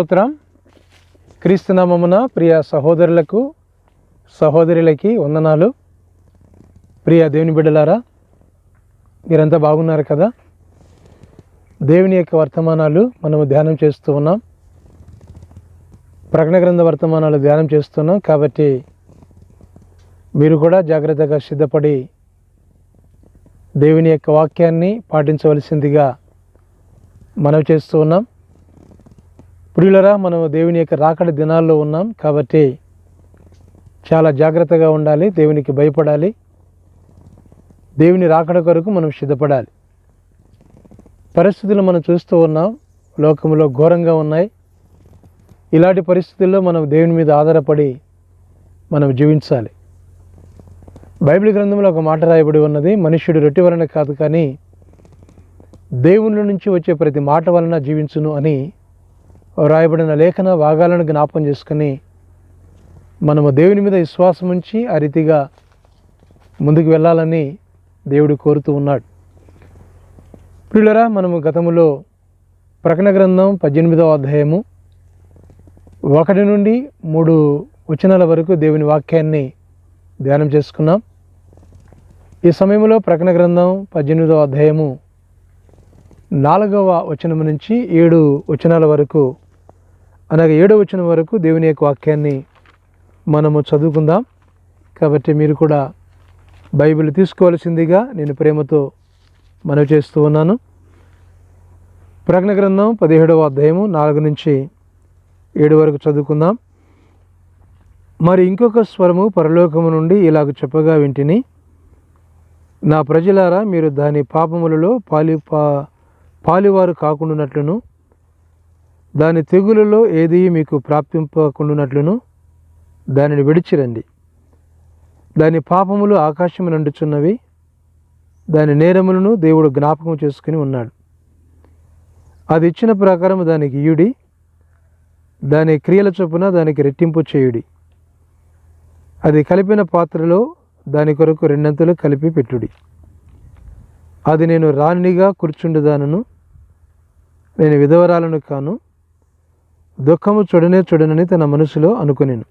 స్తోత్రం. క్రీస్తునామమున ప్రియ సహోదరులకు సహోదరులకి వందనాలు. ప్రియ దేవుని బిడ్డలారా మీరంతా బాగున్నారు కదా? దేవుని యొక్క వర్తమానాలు మనము ధ్యానం చేస్తూ ఉన్నాం. ప్రకటన గ్రంథ వర్తమానాలు ధ్యానం చేస్తున్నాం. కాబట్టి మీరు కూడా జాగ్రత్తగా సిద్ధపడి దేవుని యొక్క వాక్యాన్ని పాటించవలసిందిగా మనవి చేస్తూ ఉన్నాం. ప్రియులరా మనం దేవుని యొక్క రాకడ దినాల్లో ఉన్నాం కాబట్టి చాలా జాగ్రత్తగా ఉండాలి దేవునికి భయపడాలి. దేవుని రాకడ కొరకు మనం సిద్ధపడాలి. పరిస్థితులు మనం చూస్తూ ఉన్నాం లోకంలో ఘోరంగా ఉన్నాయి. ఇలాంటి పరిస్థితుల్లో మనం దేవుని మీద ఆధారపడి మనం జీవించాలి. బైబిల్ గ్రంథంలో ఒక మాట రాయబడి ఉన్నది మనుష్యుడు రొట్టె వలన కాదు కానీ దేవుని నుంచి వచ్చే ప్రతి మాట వలన జీవించును అని రాయబడిన లేఖన భాగాలను జ్ఞాపం చేసుకుని మనము దేవుని మీద విశ్వాసం ఉంచి ఆ రీతిగా ముందుకు వెళ్ళాలని దేవుడు కోరుతూ ఉన్నాడు. ప్రియులరా మనము గతములో ప్రకటన గ్రంథం పద్దెనిమిదవ అధ్యాయము ఒకటి నుండి మూడు వచనాల వరకు దేవుని వాక్యాన్ని ధ్యానం చేసుకున్నాం. ఈ సమయంలో ప్రకటన గ్రంథం పద్దెనిమిదవ అధ్యాయము నాలుగవ వచనం నుంచి ఏడు వచనాల వరకు అనగా ఏడవ వచనం వరకు దేవుని యొక్క వాక్యాన్ని మనము చదువుకుందాం. కాబట్టి మీరు కూడా బైబిల్ తీసుకోవాల్సిందిగా నేను ప్రేమతో మనవి చేస్తూ ఉన్నాను. ప్రజ్ఞ గ్రంథం పదిహేడవ అధ్యాయము నాలుగు నుంచి ఏడు వరకు చదువుకుందాం. మరి ఇంకొక స్వరము పరలోకము నుండి ఇలాగ చెప్పగా వింటిని నా ప్రజలారా మీరు దాని పాపములలో పాలి పా పాలివారు కాకుండానట్లును దాని తెగులలో ఏది మీకు ప్రాప్తింపకుండానట్లును దానిని విడిచిరండి. దాని పాపములు ఆకాశము నండుచున్నవి దాని నేరములను దేవుడు జ్ఞాపకం చేసుకుని ఉన్నాడు. అది ఇచ్చిన ప్రకారం దానికి ఇయుడి దాని క్రియల చొప్పున దానికి రెట్టింపు చేయుడి. అది కలిపిన పాత్రలో దాని కొరకు రెండంతలు కలిపి పెట్టుడి. అది నేను రాణిగా కూర్చుండుదానను నేను విధవరాలను కాను దుఃఖము చూడనే చూడనని తన మనసులో అనుకునేను.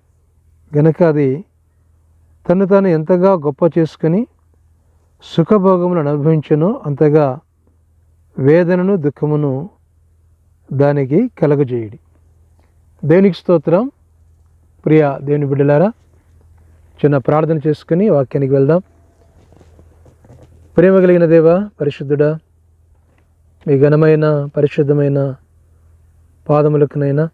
గనక అది తను తాను ఎంతగా గొప్ప చేసుకుని సుఖభోగములను అనుభవించనో అంతగా వేదనను దుఃఖమును దానికి కలగజేయడి. దేవునికి స్తోత్రం. ప్రియ దేవుని బిడ్డలారా చిన్న ప్రార్థన చేసుకుని వాక్యానికి వెళ్దాం. ప్రేమ కలిగిన దేవ పరిశుద్ధుడా మీ ఘనమైన పరిశుద్ధమైన పాదములకునైనా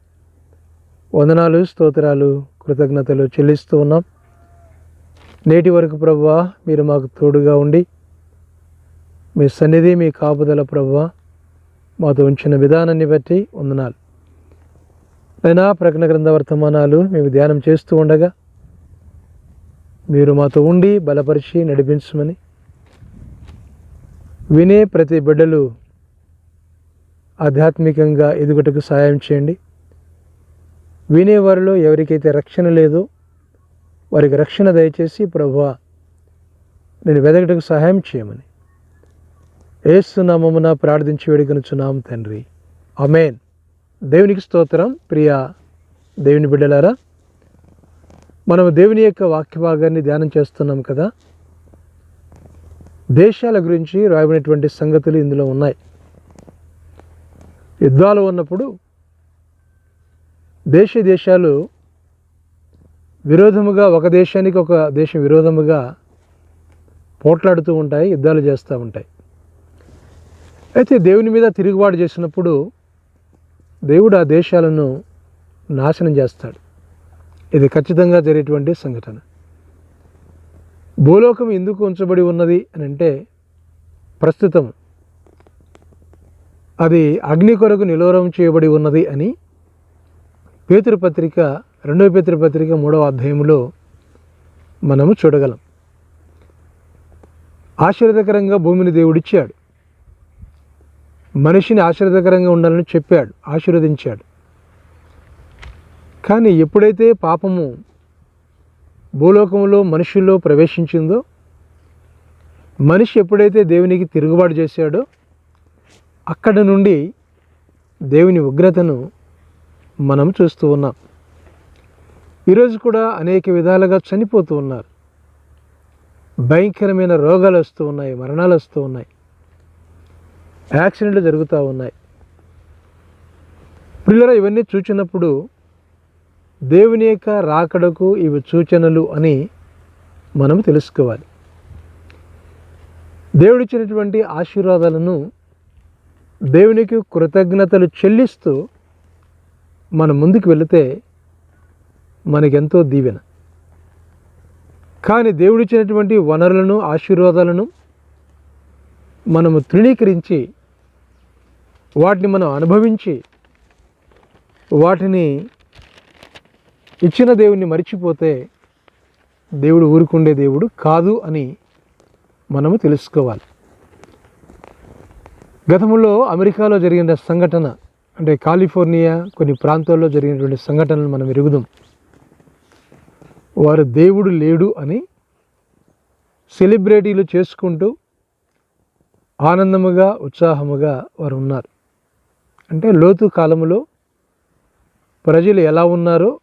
వందనాలు స్తోత్రాలు కృతజ్ఞతలు చెల్లిస్తూ ఉన్నాం. నేటి వరకు ప్రభువా మీరు మాకు తోడుగా ఉండి మీ సన్నిధి మీ కాపుదల ప్రభువా మాతో ఉంచిన విధానాన్ని బట్టి వందనాలు. అయినా ప్రకటన గ్రంథ వర్తమానాలు మేము ధ్యానం చేస్తూ ఉండగా మీరు మాతో ఉండి బలపరిచి నడిపించమని వినే ప్రతి బిడ్డలు ఆధ్యాత్మికంగా ఎదుగుటకు సహాయం చేయండి. వినేవారిలో ఎవరికైతే రక్షణ లేదో వారికి రక్షణ దయచేసి ప్రభువా నేను వెదగటకు సహాయం చేయమని. ఏస్తున్నామమున ప్రార్థించి వేడుకొనుచున్నాం తండ్రి. అమేన్ దేవునికి స్తోత్రం. ప్రియ దేవుని బిడ్డలారా మనం దేవుని యొక్క వాక్య భాగాన్ని ధ్యానం చేస్తున్నాం కదా. దేశాల గురించి రాయబడినటువంటి సంగతులు ఇందులో ఉన్నాయి. యుద్ధాలు ఉన్నప్పుడు దేశ దేశాలు విరోధముగా ఒక దేశానికి ఒక దేశం విరోధముగా పోట్లాడుతూ ఉంటాయి యుద్ధాలు చేస్తూ ఉంటాయి. అయితే దేవుని మీద తిరుగుబాటు చేసినప్పుడు దేవుడు ఆ దేశాలను నాశనం చేస్తాడు. ఇది ఖచ్చితంగా జరిగేటువంటి సంఘటన. భూలోకం ఎందుకు ఉంచబడి ఉన్నది అని అంటే ప్రస్తుతం అది అగ్ని కొరకు నిలోరం చేయబడి ఉన్నది అని పేతృపత్రిక రెండవ పేతృపత్రిక మూడవ అధ్యాయంలో మనము చూడగలం. ఆశీర్వదకరంగా భూమిని దేవుడిచ్చాడు. మనిషిని ఆశీర్వదకరంగా ఉండాలని చెప్పాడు ఆశీర్వదించాడు. కానీ ఎప్పుడైతే పాపము భూలోకంలో మనుషుల్లో ప్రవేశించిందో మనిషి ఎప్పుడైతే దేవునికి తిరుగుబాటు చేశాడో అక్కడ నుండి దేవుని ఉగ్రతను మనం చూస్తూ ఉన్నాం. ఈరోజు కూడా అనేక విధాలుగా చనిపోతూ ఉన్నారు. భయంకరమైన రోగాలు వస్తూ ఉన్నాయి మరణాలు వస్తూ ఉన్నాయి. యాక్సిడెంట్లు జరుగుతూ ఉన్నాయి. పిల్లల ఇవన్నీ చూచినప్పుడు దేవుని యొక్క రాకడకు ఇవి సూచనలు అని మనం తెలుసుకోవాలి. దేవుడిచ్చినటువంటి ఆశీర్వాదాలను దేవునికి కృతజ్ఞతలు చెల్లిస్తూ మనం ముందుకు వెళితే మనకెంతో దీవెన. కానీ దేవుడిచ్చినటువంటి వనరులను ఆశీర్వాదాలను మనము తృణీకరించి వాటిని మనం అనుభవించి వాటిని ఇచ్చిన దేవుణ్ణి మర్చిపోతే దేవుడు ఊరుకుండే దేవుడు కాదు అని మనము తెలుసుకోవాలి. గతంలో అమెరికాలో జరిగిన సంఘటన అంటే కాలిఫోర్నియా కొన్ని ప్రాంతాల్లో జరిగినటువంటి సంఘటనలు మనం ఎరుగుదాం. వారు దేవుడు లేడు అని సెలబ్రిటీలు చేసుకుంటూ ఆనందముగా ఉత్సాహముగా వారు ఉన్నారు. అంటే లోతు కాలంలో ప్రజలు ఎలా ఉన్నారో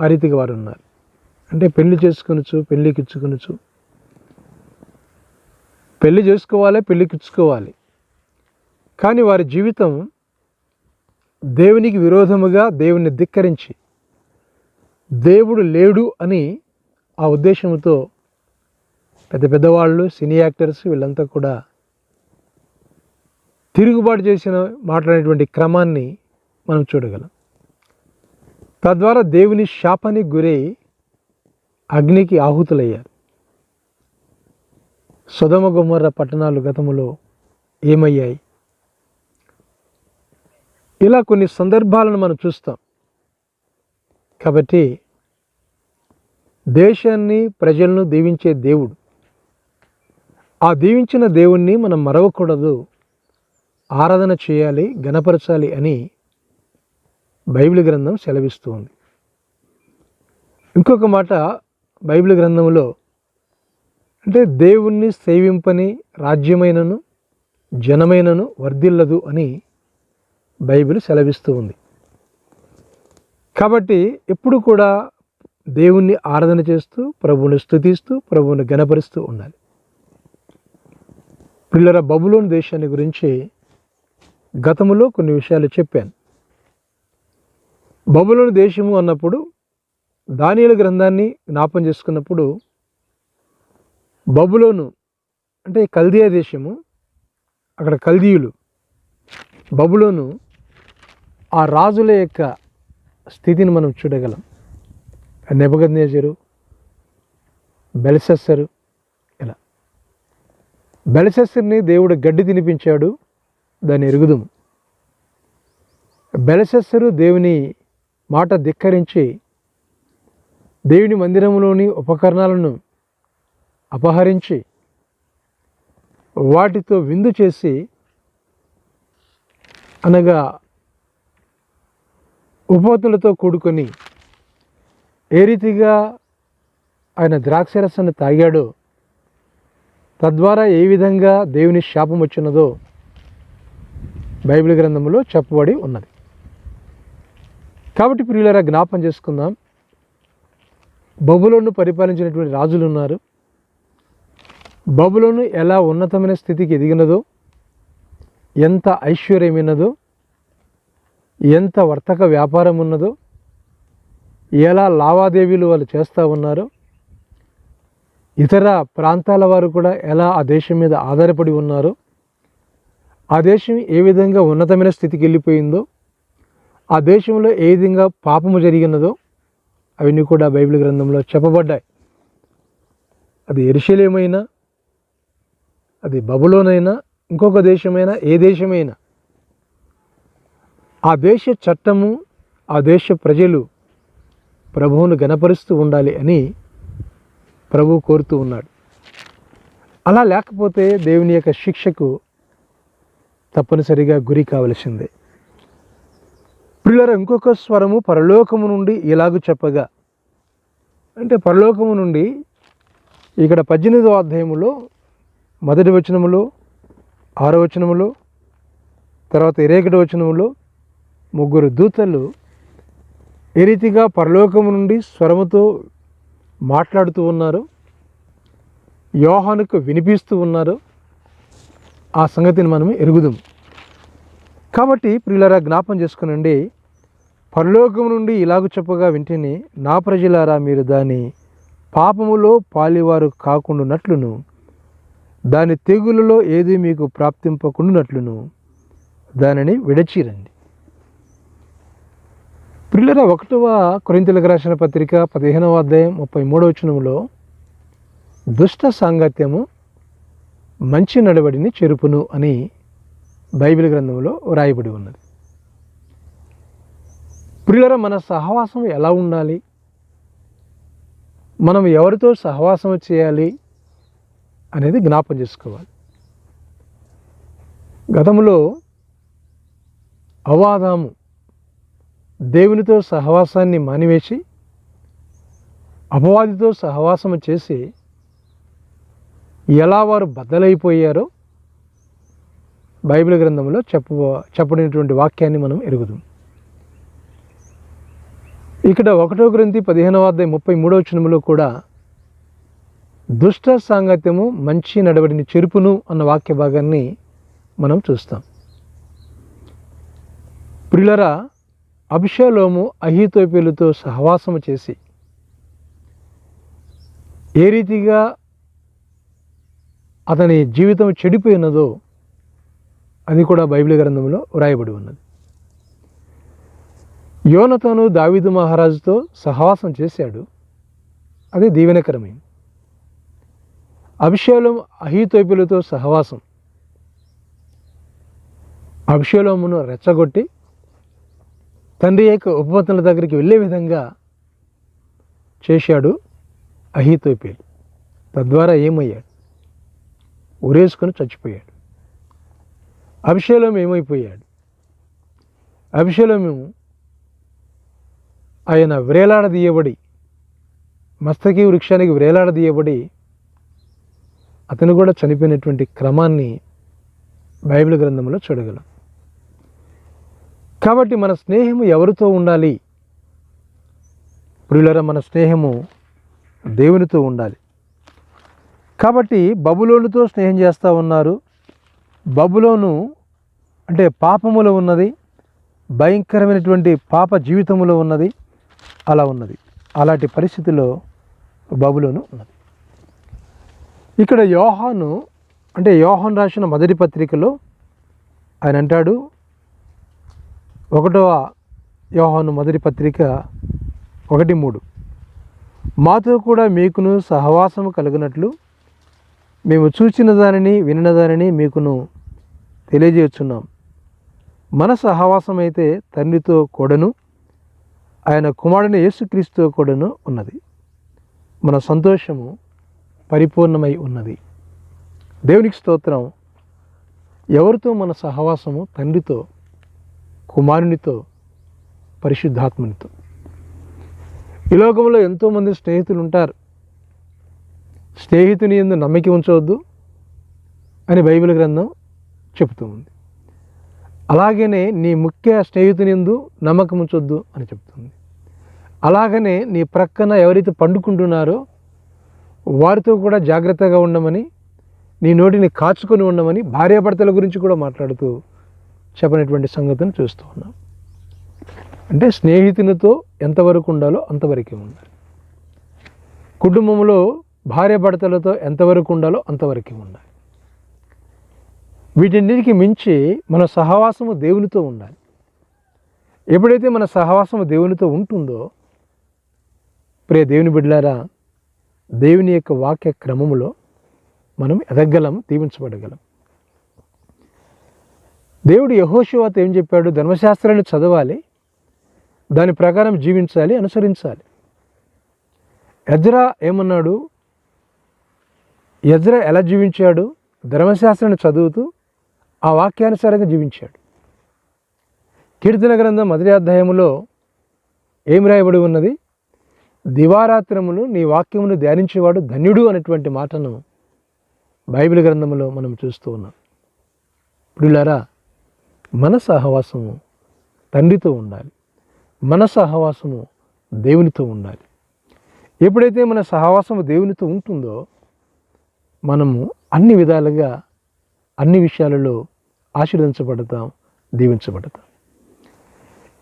ఆ రీతిగా వారు ఉన్నారు. అంటే పెళ్ళి చేసుకొనొచ్చు పెళ్ళికి పెళ్ళి పెళ్ళి చేసుకోవాలి పెళ్ళికి ఇచ్చుకోవాలి కానీ వారి జీవితం దేవునికి విరోధముగా దేవుని ధిక్కరించి దేవుడు లేడు అని ఆ ఉద్దేశంతో పెద్ద పెద్దవాళ్ళు సినీ యాక్టర్స్ వీళ్ళంతా కూడా తిరుగుబాటు చేసిన మాట్లాడేటువంటి క్రమాన్ని మనం చూడగలం. తద్వారా దేవుని శాపానికి గురై అగ్నికి ఆహుతులయ్యారు. సుధమ గుమ్మర్ర పట్టణాలు గతములో ఏమయ్యాయి? ఇలా కొన్ని సందర్భాలను మనం చూస్తాం. కాబట్టి దేశాన్ని ప్రజలను దీవించే దేవుడు. ఆ దీవించిన దేవుణ్ణి మనం మరవకూడదు. ఆరాధన చేయాలి గణపరచాలి అని బైబిల్ గ్రంథం సెలవిస్తూ ఉంది. ఇంకొక మాట బైబిల్ గ్రంథంలో అంటే దేవుణ్ణి సేవింపని రాజ్యమైనను జనమైనను వర్ధిల్లదు అని బైబిల్ సెలవిస్తూ ఉంది. కాబట్టి ఎప్పుడు కూడా దేవుణ్ణి ఆరాధన చేస్తూ ప్రభువుని స్థుతిస్తూ ప్రభువుని గణపరుస్తూ ఉండాలి. పిల్లల బబులోని దేశాన్ని గురించి గతములో కొన్ని విషయాలు చెప్పాను. బబులోని దేశము అన్నప్పుడు దానియుల గ్రంథాన్ని జ్ఞాపం చేసుకున్నప్పుడు బబులోను అంటే కల్దియా దేశము అక్కడ కల్దీయులు బబులోను ఆ రాజుల యొక్క స్థితిని మనం చూడగలం. నెబగద్నేజరు బెలసెస్సరు ఇలా. బెలసెస్సర్ని దేవుడు గడ్డి తినిపించాడు దాన్ని ఎరుగుదుము. బెలసెస్సరు దేవుని మాట ధిక్కరించి దేవుని మందిరంలోని ఉపకరణాలను అపహరించి వాటితో విందు చేసి అనగా ఉపోతులతో కూడుకొని ఏ రీతిగా ఆయన ద్రాక్షరసాన్ని తాగాడో తద్వారా ఏ విధంగా దేవుని శాపం వచ్చినదో బైబిల్ గ్రంథంలో చెప్పబడి ఉన్నది. కాబట్టి ప్రియులరా జ్ఞాపం చేసుకుందాం. బబులోను పరిపాలించినటువంటి రాజులు ఉన్నారు. బబులోను ఎలా ఉన్నతమైన స్థితికి ఎదిగినదో ఎంత ఐశ్వర్యమైనదో ఎంత వర్తక వ్యాపారం ఉన్నదో ఎలా లావాదేవీలు వాళ్ళు చేస్తూ ఉన్నారో ఇతర ప్రాంతాల వారు కూడా ఎలా ఆ దేశం మీద ఆధారపడి ఉన్నారో ఆ దేశం ఏ విధంగా ఉన్నతమైన స్థితికి వెళ్ళిపోయిందో ఆ దేశంలో ఏ విధంగా పాపము జరిగినదో అవన్నీ కూడా బైబిల్ గ్రంథంలో చెప్పబడ్డాయి. అది ఎరుశలేమైనా అది బబులోనైనా ఇంకొక దేశమైనా ఏ దేశమైనా ఆ దేశ చట్టము ఆ దేశ ప్రజలు ప్రభువును గనపరుస్తూ ఉండాలి అని ప్రభు కోరుతూ ఉన్నాడు. అలా లేకపోతే దేవుని యొక్క శిక్షకు తప్పనిసరిగా గురి కావలసిందే. పిల్లల ఇంకొక స్వరము పరలోకము నుండి ఇలాగూ చెప్పగా అంటే పరలోకము నుండి ఇక్కడ పద్దెనిమిదో అధ్యాయములో మొదటి వచనములో ఆరో వచనములో తర్వాత ఇరేకటి వచనములో ముగ్గురు దూతలు ఏ రీతిగా పరలోకము నుండి స్వరముతో మాట్లాడుతూ ఉన్నారు యోహానుకు వినిపిస్తూ ఉన్నారు ఆ సంగతిని మనం ఎరుగుదాం. కాబట్టి ప్రియులరా జ్ఞాపం చేసుకునండి పరలోకం నుండి ఇలాగ చెప్పగా వింటేనే నా ప్రజలారా మీరు దాని పాపములో పాలివారు కాకుండానట్లును దాని తెగులలో ఏది మీకు ప్రాప్తింపకుండానట్లును దానిని విడచిరండి. ప్రిల్లర ఒకటవ కొరింతలకు రాసిన పత్రిక పదిహేనవ అధ్యాయం ముప్పై మూడవ వచనములో దుష్ట సాంగత్యము మంచి నడవడిని చెరుపును అని బైబిల్ గ్రంథంలో వ్రాయబడి ఉన్నది. ప్రియులర మన సహవాసం ఎలా ఉండాలి? మనం ఎవరితో సహవాసం చేయాలి అనేది జ్ఞాపం చేసుకోవాలి. గతంలో అవాదాము దేవునితో సహవాసాన్ని మానివేసి అపవాదితో సహవాసం చేసి ఎలా వారు బద్దలైపోయారో బైబిల్ గ్రంథంలో చెప్ప చెప్పడినటువంటి వాక్యాన్ని మనం ఎరుగుదాం. ఇక్కడ ఒకటో గ్రంథి పదిహేనవ అధ్యాయం ముప్పై మూడవ వచనములో కూడా దుష్ట సాంగత్యము మంచి నడవడిని చెరుపును అన్న వాక్య భాగాన్ని మనం చూస్తాం. ప్రిలరా అభిషేలోము అహితోపేలుతో సహవాసము చేసి ఏ రీతిగా అతని జీవితం చెడిపోయినదో అది కూడా బైబిల్ గ్రంథంలో వ్రాయబడి ఉన్నది. యోనతను దావీదు మహారాజుతో సహవాసం చేశాడు. అది దీవెనకరమైంది అభిషేలం అహితోపిలతో సహవాసం. అభిషేలమును రెచ్చగొట్టి తండ్రి యొక్క ఉపపత్నుల దగ్గరికి వెళ్ళే విధంగా చేశాడు అహితోపేలు. తద్వారా ఏమయ్యాడు? ఉరేసుకొని చచ్చిపోయాడు. అభిషేలం ఏమైపోయాడు? అభిషేలము ఆయన వ్రేలాడదీయబడి మస్తకి వృక్షానికి వ్రేలాడదీయబడి అతను కూడా చనిపోయినటువంటి క్రమాన్ని బైబిల్ గ్రంథంలో చూడగలం. కాబట్టి మన స్నేహము ఎవరితో ఉండాలి? ప్రియులరా మన స్నేహము దేవునితో ఉండాలి. కాబట్టి బబులోనుతో స్నేహం చేస్తూ ఉన్నారు. బబులోను అంటే పాపములో ఉన్నది భయంకరమైనటువంటి పాప జీవితములో ఉన్నది అలా ఉన్నది. అలాంటి పరిస్థితిలో బబులోను ఉన్నది. ఇక్కడ యోహాను అంటే యోహాన్ రాసిన మొదటి పత్రికలో ఆయన అంటాడు ఒకటవ యోహాను మొదటి పత్రిక ఒకటి మూడు. మాతో కూడా మీకును సహవాసము కలిగినట్లు మేము చూచిన దానిని వినిన దానిని మీకును తెలియజేస్తున్నాం మన సహవాసం అయితే తండ్రితో కూడాను ఆయన కుమారుని యేసుక్రీస్తుతో కూడాను ఉన్నది. మన సంతోషము పరిపూర్ణమై ఉన్నది. దేవునికి స్తోత్రం. ఎవరితో మన సహవాసము తండ్రితో కుమారునితో పరిశుద్ధాత్మనితో. ఈ లోకంలో ఎంతోమంది స్నేహితులు ఉంటారు స్నేహితుని ఎందు నమ్మిక ఉంచవద్దు అని బైబిల్ గ్రంథం చెబుతూ ఉంది. అలాగనే నీ ముఖ్య స్నేహితుని ఎందు నమ్మకం ఉంచొద్దు అని చెప్తుంది అలాగనే నీ ప్రక్కన ఎవరైతే పండుకుంటున్నారో వారితో కూడా జాగ్రత్తగా ఉండమని నీ నోటిని కాచుకొని ఉండమని భార్యాభర్తల గురించి కూడా మాట్లాడుతూ చెప్పనటువంటి సంగతిని చూస్తూ ఉన్నాం. అంటే స్నేహితునితో ఎంతవరకు ఉండాలో అంతవరకే ఉండాలి. కుటుంబంలో భార్య భర్తలతో ఎంతవరకు ఉండాలో అంతవరకే ఉండాలి. వీటన్నిటికి మించి మన సహవాసము దేవునితో ఉండాలి. ఎప్పుడైతే మన సహవాసము దేవునితో ఉంటుందో ప్రియ దేవుని బిడ్డలారా దేవుని యొక్క వాక్య క్రమములో మనం ఎదగలం దీవించబడగలం. దేవుడు యహోశివాత ఏం చెప్పాడు? ధర్మశాస్త్రాన్ని చదవాలి దాని ప్రకారం జీవించాలి అనుసరించాలి. ఎజ్రా ఏమన్నాడు? ఎజ్రా ఎలా జీవించాడు? ధర్మశాస్త్రాన్ని చదువుతూ ఆ వాక్యానుసారంగా జీవించాడు. కీర్తన గ్రంథం మొదటి అధ్యాయములో ఏం రాయబడి ఉన్నది? దివారాత్రములు నీ వాక్యమును ధ్యానించేవాడు ధన్యుడు అనేటువంటి మాటను బైబిల్ గ్రంథంలో మనం చూస్తూ ఉన్నాం. ప్రియులారా మన సహవాసము తండ్రితో ఉండాలి. మన సహవాసము దేవునితో ఉండాలి. ఎప్పుడైతే మన సహవాసము దేవునితో ఉంటుందో మనము అన్ని విధాలుగా అన్ని విషయాలలో ఆశీర్వదించబడతాం దీవించబడతాం.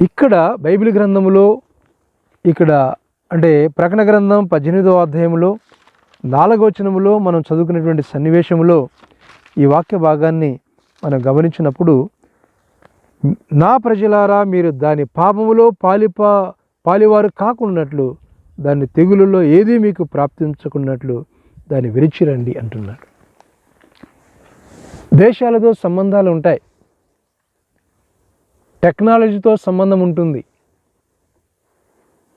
ఇక్కడ బైబిల్ గ్రంథములో ఇక్కడ అంటే ప్రకటన గ్రంథం పద్దెనిమిదవ అధ్యాయంలో నాలుగవ మనం చదువుకున్నటువంటి సన్నివేశంలో ఈ వాక్య భాగాన్ని మనం గమనించినప్పుడు నా ప్రజలారా మీరు దాని పాపములో పాలిపా పాలివారు కాకున్నట్లు దాన్ని తెగులులో ఏది మీకు ప్రాప్తించకున్నట్లు దాన్ని విరిచిరండి అంటున్నాడు. దేశాలతో సంబంధాలు ఉంటాయి. టెక్నాలజీతో సంబంధం ఉంటుంది.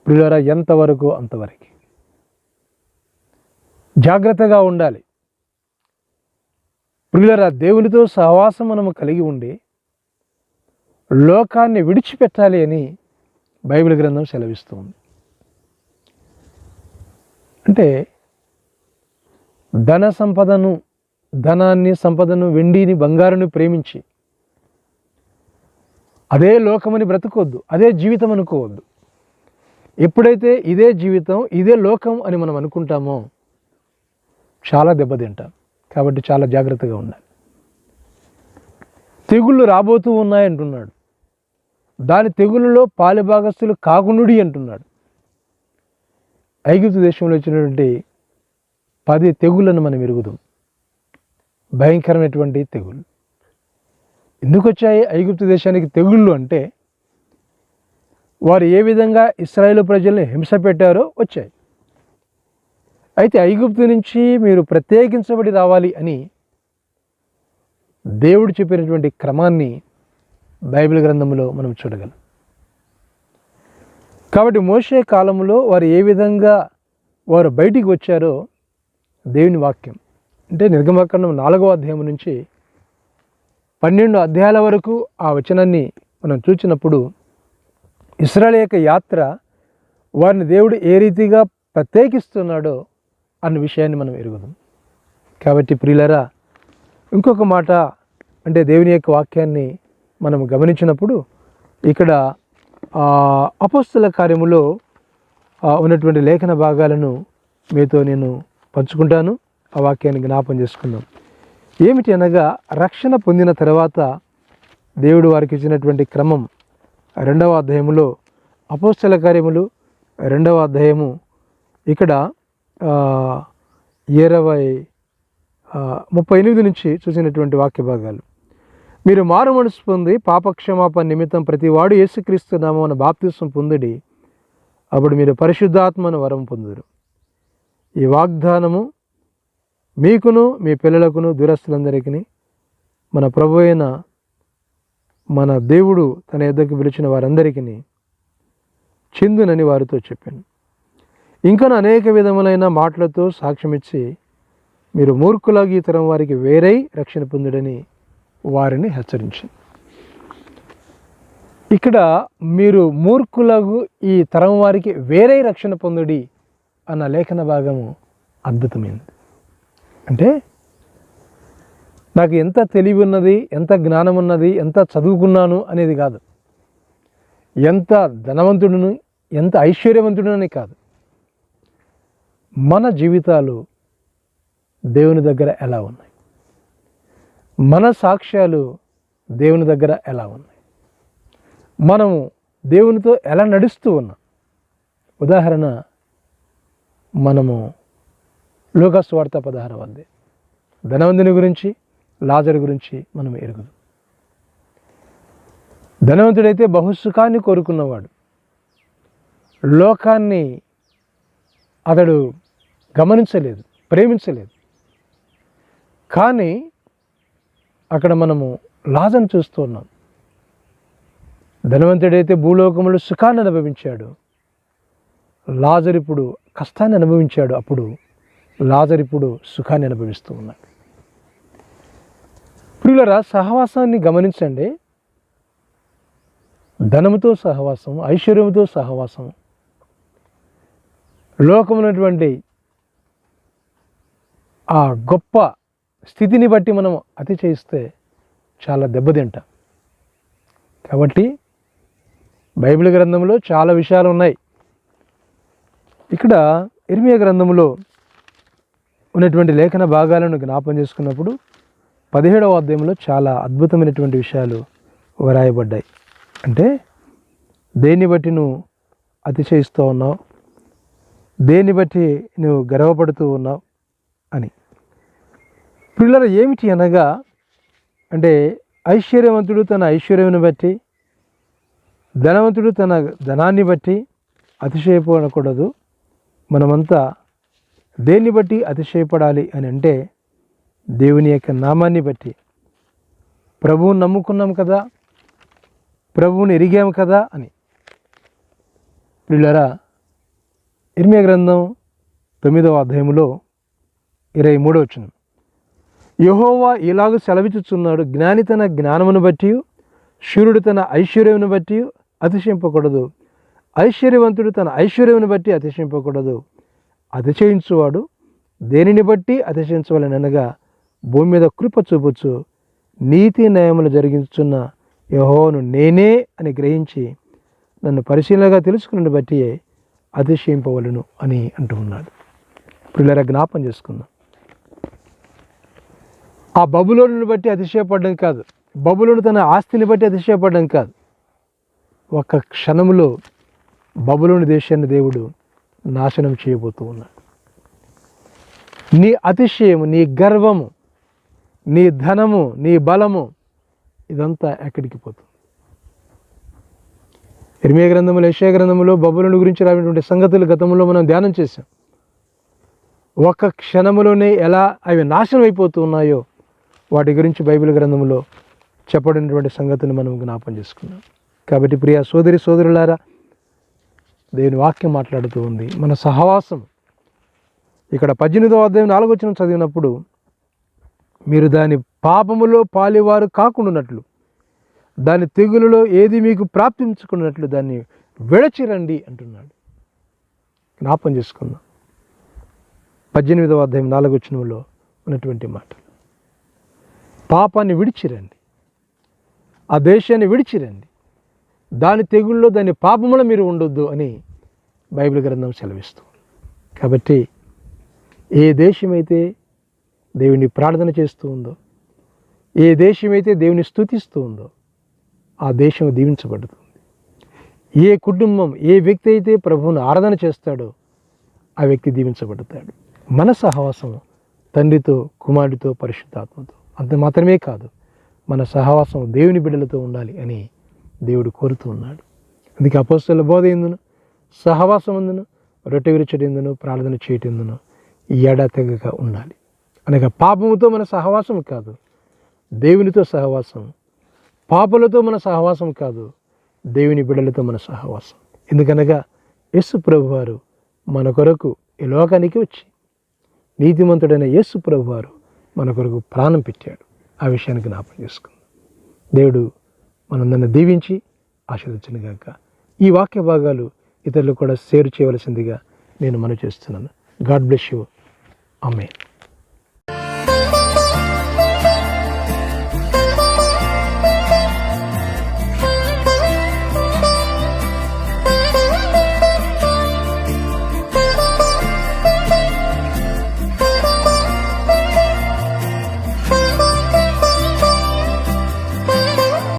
ప్రియులారా ఎంతవరకు అంతవరకు. జాగ్రత్తగా ఉండాలి. ప్రియులరా దేవునితో సహవాసం మనము కలిగి ఉండి లోకాన్ని విడిచిపెట్టాలి అని బైబిల్ గ్రంథం సెలవిస్తుంది. అంటే ధన సంపదను ధనాన్ని సంపదను వెండిని బంగారుని ప్రేమించి అదే లోకమని బ్రతకొద్దు అదే జీవితం అనుకోవద్దు. ఎప్పుడైతే ఇదే జీవితం ఇదే లోకం అని మనం అనుకుంటామో చాలా దెబ్బతింటాం కాబట్టి చాలా జాగ్రత్తగా ఉండాలి. తెగుళ్ళు రాబోతూ ఉన్నాయంటున్నాడు. దాని తెగుళ్ళలో పాలిభాగస్తులు కాకునుడి అంటున్నాడు. ఐగుప్తు దేశంలో వచ్చినటువంటి పది తెగుళ్ళను మనం ఎరుగుదాం. భయంకరమైనటువంటి తెగులు ఎందుకు వచ్చాయి ఐగుప్తు దేశానికి తెగుళ్ళు అంటే వారు ఏ విధంగా ఇస్రాయేల్ ప్రజల్ని హింస పెట్టారో వచ్చాయి. అయితే ఐగుప్తు నుంచి మీరు ప్రత్యేకించబడి రావాలి అని దేవుడు చెప్పినటువంటి క్రమాన్ని బైబిల్ గ్రంథంలో మనం చూడగలం. కాబట్టి మోసే కాలంలో వారు ఏ విధంగా వారు బయటికి వచ్చారో దేవుని వాక్యం. అంటే నిర్గమకాండం నాలుగో అధ్యాయం నుంచి పన్నెండు అధ్యాయాల వరకు ఆ వచనాన్ని మనం చూసినప్పుడు ఇస్రాయల్ యొక్క యాత్ర వారిని దేవుడు ఏ రీతిగా ప్రత్యేకిస్తున్నాడో అన్న విషయాన్ని మనం ఎరుగుదాం. కాబట్టి ప్రియులరా ఇంకొక మాట అంటే దేవుని యొక్క వాక్యాన్ని మనం గమనించినప్పుడు ఇక్కడ ఆ, అపోస్తుల కార్యములో ఉన్నటువంటి లేఖన భాగాలను మీతో నేను పంచుకుంటాను ఆ వాక్యాన్ని జ్ఞాపం చేసుకుందాం. ఏమిటి అనగా రక్షణ పొందిన తర్వాత దేవుడు వారికి ఇచ్చినటువంటి క్రమం రెండవ అధ్యాయములో అపోస్తల కార్యములు రెండవ అధ్యాయము ఇక్కడ ఇరవై ముప్పై ఎనిమిది నుంచి చూసినటువంటి వాక్య భాగాలు. మీరు మారు మనసు పొంది పాపక్షమాపణ నిమిత్తం ప్రతివాడు యేసుక్రీస్తు నామమున బాప్తిసం పొందిడి. అప్పుడు మీరు పరిశుద్ధాత్మను వరం పొందురు ఈ వాగ్దానము మీకును మీ పిల్లలకును దురస్తులందరికీ మన ప్రభు అయిన మన దేవుడు తన ఎద్దకు పిలిచిన వారందరికీ చెందునని వారితో చెప్పాను. ఇంకా అనేక విధములైన మాటలతో సాక్ష్యమిచ్చి మీరు మూర్ఖులాగి వారికి వేరై రక్షణ పొందుడని వారిని హెచ్చరించింది. ఇక్కడ మీరు మూర్ఖులకు ఈ తరం వారికి వేరే రక్షణ పొందుడి అన్న లేఖన భాగము అద్భుతమైనది. అంటే నాకు ఎంత తెలివి ఉన్నది ఎంత జ్ఞానం ఉన్నది ఎంత చదువుకున్నాను అనేది కాదు. ఎంత ధనవంతుడును ఎంత ఐశ్వర్యవంతుడునని కాదు. మన జీవితాలు దేవుని దగ్గర ఎలా ఉన్నాయి? మన సాక్ష్యాలు దేవుని దగ్గర ఎలా ఉన్నాయి? మనము దేవునితో ఎలా నడుస్తూ ఉన్నాం? ఉదాహరణ మనము లోకస్ వార్త పదహారు వద్ద ధనవంతుని గురించి లాజరు గురించి మనం ఎరుగుదు. ధనవంతుడైతే బహుసుఖాన్ని కోరుకున్నవాడు. లోకాన్ని అతడు గమనించలేదు ప్రేమించలేదు. కానీ అక్కడ మనము లాజను చూస్తూ ఉన్నాం. ధనవంతుడైతే భూలోకములు సుఖాన్ని అనుభవించాడు. లాజర్ ఇప్పుడు కష్టాన్ని అనుభవించాడు. అప్పుడు లాజర్ ఇప్పుడు సుఖాన్ని అనుభవిస్తూ ఉన్నాడు. ప్రియులరా సహవాసాన్ని గమనించండి. ధనముతో సహవాసం ఐశ్వర్యముతో సహవాసం లోకమున్నటువంటి ఆ గొప్ప స్థితిని బట్టి మనం అతి చేయిస్తే చాలా దెబ్బతింటాం. కాబట్టి బైబిల్ గ్రంథంలో చాలా విషయాలు ఉన్నాయి. ఇక్కడ ఇర్మియ గ్రంథంలో ఉన్నటువంటి లేఖన భాగాలను జ్ఞాపం చేసుకున్నప్పుడు పదిహేడవ అధ్యాయంలో చాలా అద్భుతమైనటువంటి విషయాలు వ్రాయబడ్డాయి. అంటే దేన్ని బట్టి నువ్వు అతిశయిస్తూ ఉన్నావు? దేన్ని బట్టి నువ్వు గర్వపడుతూ ఉన్నావు? అని. పిల్లల ఏమిటి అనగా అంటే ఐశ్వర్యవంతుడు తన ఐశ్వర్యమును బట్టి ధనవంతుడు తన ధనాన్ని బట్టి అతిశయపడకూడదు. మనమంతా దేన్ని బట్టి అతిశయపడాలి అని అంటే దేవుని యొక్క నామాన్ని బట్టి. ప్రభువుని నమ్ముకున్నాం కదా ప్రభువుని ఎరిగాము కదా అని. పిల్లరా ఇర్మియా గ్రంథం తొమ్మిదవ అధ్యాయంలో ఇరవై మూడో వచ్చిన యహోవా ఇలాగ సెలవిచ్చుచున్నాడు. జ్ఞాని తన జ్ఞానమును బట్టి శూరుడు తన ఐశ్వర్యమును బట్టి అతిశయింపకూడదు. ఐశ్వర్యవంతుడు తన ఐశ్వర్యమును బట్టి అతిశయింపకూడదు. అతిశయించువాడు దేనిని బట్టి అతిశయించవలనగా భూమి మీద కృప చూపొచ్చు నీతి న్యాయములు జరిగించున్న యహోను నేనే అని గ్రహించి నన్ను పరిశీలనగా తెలుసుకున్న బట్టి అతిశయింపవలను అని అంటూ ఉన్నాడు. పిల్లల జ్ఞాపం చేసుకుందాం. ఆ బబులోను బట్టి అతిశయపడడం కాదు. బబులోను తన ఆస్తిని బట్టి అతిశయపడడం కాదు. ఒక క్షణంలో బబులోని దేశాన్ని దేవుడు నాశనం చేయబోతూ ఉన్నాడు. నీ అతిశయము నీ గర్వము నీ ధనము నీ బలము ఇదంతా ఎక్కడికి పోతుంది? ఇర్మియ గ్రంథములు యశయ గ్రంథములో బబులను గురించి రావినటువంటి సంగతులు గతంలో మనం ధ్యానం చేశాం. ఒక క్షణములోనే ఎలా అవి నాశనం అయిపోతూ ఉన్నాయో వాటి గురించి బైబిల్ గ్రంథంలో చెప్పబడినటువంటి సంగతిని మనం జ్ఞాపం చేసుకున్నాం కాబట్టి ప్రియ సోదరి సోదరులారా దేవుని వాక్యం మాట్లాడుతూ ఉంది. మన సహవాసం. ఇక్కడ పద్దెనిమిదవ అధ్యాయం నాలుగొచ్చిన చదివినప్పుడు మీరు దాని పాపములో పాలివారు కాకుండానట్లు దాని తెగులలో ఏది మీకు ప్రాప్తించుకున్నట్లు దాన్ని విడచిరండి అంటున్నాడు. జ్ఞాపం చేసుకుందాం. పద్దెనిమిదవ అధ్యాయం నాలుగొచ్చినంలో ఉన్నటువంటి మాట పాపాన్ని విడిచిరండి. ఆ దేశాన్ని విడిచిరండి. దాని తెగుల్లో దాని పాపములో మీరు ఉండొద్దు అని బైబిల్ గ్రంథం సెలవిస్తుంది కాబట్టి ఏ దేశమైతే దేవుని ప్రార్థన చేస్తూ ఉందో ఏ దేశమైతే దేవుని స్తుతిస్తూ ఉందో ఆ దేశం దీవించబడుతుంది. ఏ కుటుంబం ఏ వ్యక్తి అయితే ప్రభువును ఆరాధన చేస్తాడో ఆ వ్యక్తి దీవించబడతాడు. మన సహవాసం తండ్రితో కుమారుడితో పరిశుద్ధాత్మతో. అంత మాత్రమే కాదు మన సహవాసం దేవుని బిడ్డలతో ఉండాలి అని దేవుడు కోరుతూ ఉన్నాడు. అందుకే అపోస్తల బోధ ఎందును? సహవాసం ఎందును? రొట్టె విరచటెందును ప్రార్థన చేయటెందును ఈ ఏడాతెగగా ఉండాలి. అనగా పాపముతో మన సహవాసం కాదు దేవునితో సహవాసం పాపలతో మన సహవాసం కాదు దేవుని బిడ్డలతో మన సహవాసం ఎందుకనగా యేసు ప్రభువారు మన కొరకు ఈ లోకానికి వచ్చి నీతిమంతుడైన యేసు ప్రభువారు మన కొరకు ప్రాణం పెట్టాడు. ఆ విషయాన్ని జ్ఞాపం చేసుకుందాం. దేవుడు మనందరిని దీవించి ఆశీర్వదించిన గాక. ఈ వాక్య భాగాలు ఇతరులు కూడా షేర్ చేయవలసిందిగా నేను మనవి చేస్తున్నాను. God bless you. అమ్మే